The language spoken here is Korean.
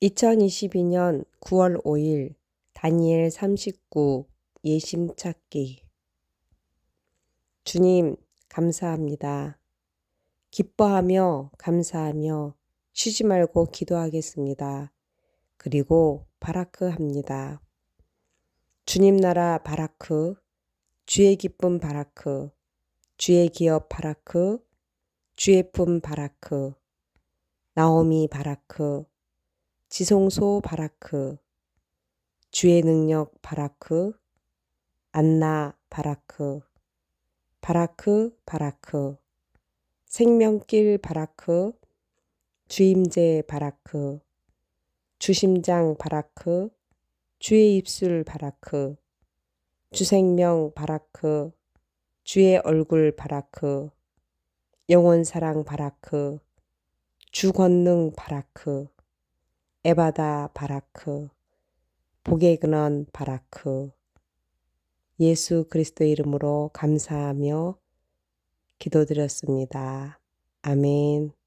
2022년 9월 5일 다니엘 39 예심 찾기 주님 감사합니다. 기뻐하며 감사하며 쉬지 말고 기도하겠습니다. 그리고 바라크 합니다. 주님 나라 바라크, 주의 기쁨 바라크, 주의 기업 바라크, 주의 품 바라크, 나오미 바라크, 지송소 바라크, 주의 능력 바라크, 안나 바라크, 바라크 바라크, 생명길 바라크, 주임제 바라크, 주심장 바라크, 주의 입술 바라크, 주생명 바라크, 주의 얼굴 바라크, 영원사랑 바라크, 주권능 바라크, 에바다 바라크, 복의 근원 바라크, 예수 그리스도의 이름으로 감사하며 기도드렸습니다. 아멘.